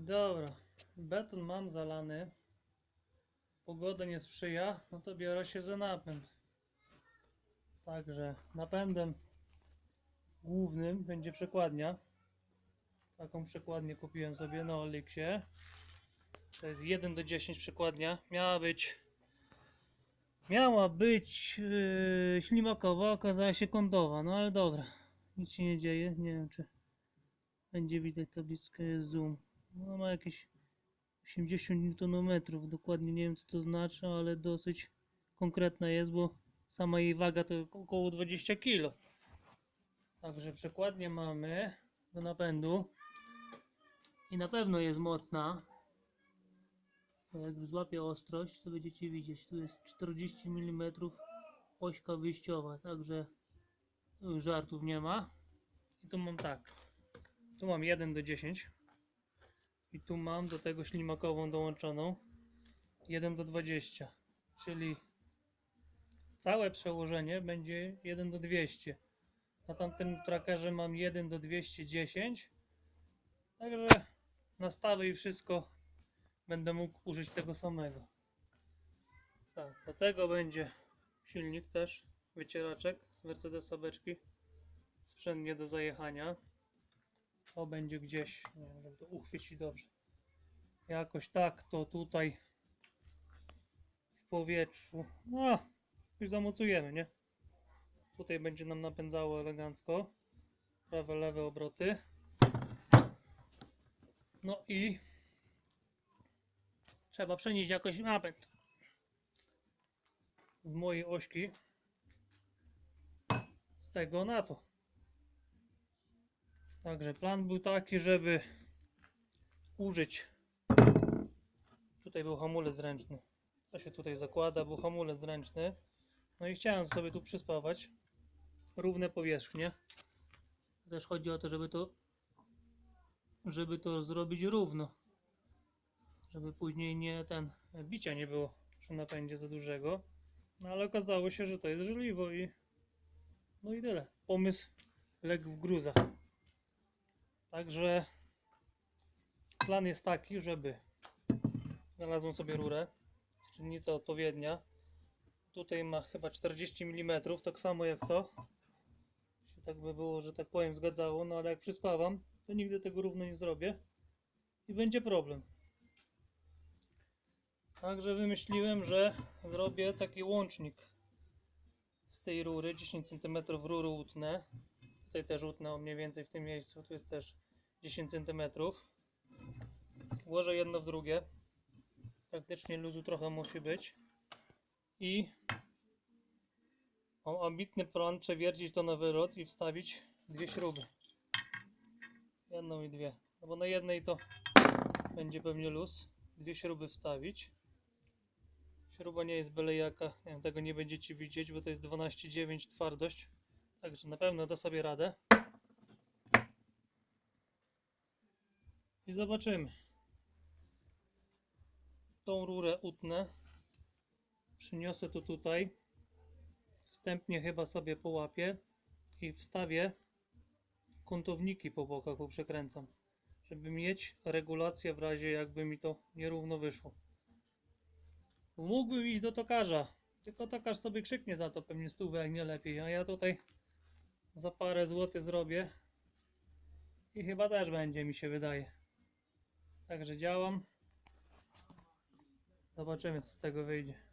Dobra, beton mam zalany. Pogoda nie sprzyja, no to biorę się za napęd. Także napędem głównym będzie przekładnia. Taką przekładnię kupiłem sobie na Oliksie. To jest 1 do 10 przekładnia. Miała być miała być yy, ślimakowa, okazała się kątowa. No ale dobra, nic się nie dzieje. Nie wiem czy będzie widać tablickę, zoom. No ma jakieś 80 Nm, dokładnie nie wiem co to znaczy, ale dosyć konkretna jest, bo sama jej waga to około 20 kg. Także przekładnię mamy do napędu i na pewno jest mocna. Jak złapię ostrość, to będziecie widzieć, tu jest 40 mm ośka wyjściowa, także już żartów nie ma. I tu mam tak, tu mam 1 do 10 i tu mam do tego ślimakową dołączoną 1 do 20, czyli całe przełożenie będzie 1 do 200. Na tamtym trackerze mam 1 do 210. Także nastawy i wszystko będę mógł użyć tego samego. Tak, do tego będzie silnik też, wycieraczek z Mercedesa beczki. Sprzęt nie do zajechania. To będzie gdzieś, nie wiem, żeby to uchwycić dobrze. Jakoś tak to tutaj w powietrzu. No, już zamocujemy, nie? Tutaj będzie nam napędzało elegancko. Prawe, lewe obroty. No i trzeba przenieść jakoś napęd z mojej ośki z tego na to. Także plan był taki, żeby użyć. Tutaj był hamulec ręczny. To się tutaj zakłada, był hamulec ręczny. No i chciałem sobie tu przyspawać równe powierzchnie. Też chodzi o to, żeby to żeby to zrobić równo. Żeby później nie ten bicia nie było przy napędzie za dużego. No ale okazało się, że to jest żeliwo i no i tyle. Pomysł legł w gruzach. Także plan jest taki, żeby znalazłem sobie rurę, czynnica odpowiednia. Tutaj ma chyba 40 mm, tak samo jak to. Się tak by było, że tak powiem, zgadzało, no ale jak przyspawam, to nigdy tego równo nie zrobię i będzie problem. Także wymyśliłem, że zrobię taki łącznik z tej rury, 10 cm rury utnę. Tutaj też utnę mniej więcej w tym miejscu, tu jest też 10 cm. Włożę jedno w drugie. Praktycznie luzu trochę musi być. I mam ambitny plan przewiercić to na wylot i wstawić dwie śruby. Jedną i dwie. No bo na jednej to będzie pewnie luz. Dwie śruby wstawić. Śruba nie jest byle jaka. Nie wiem, tego nie będziecie widzieć, bo to jest 12,9 twardość. Także na pewno da sobie radę. I zobaczymy. Tą rurę utnę. Przyniosę to tutaj. Wstępnie chyba sobie połapię i wstawię kątowniki po bokach, bo przekręcam, żeby mieć regulację w razie jakby mi to nierówno wyszło. Mógłbym iść do tokarza, tylko tokarz sobie krzyknie za to pewnie stówę, jak nie lepiej, a ja tutaj za parę złotych zrobię i chyba też będzie, mi się wydaje. Także działam. Zobaczymy, co z tego wyjdzie.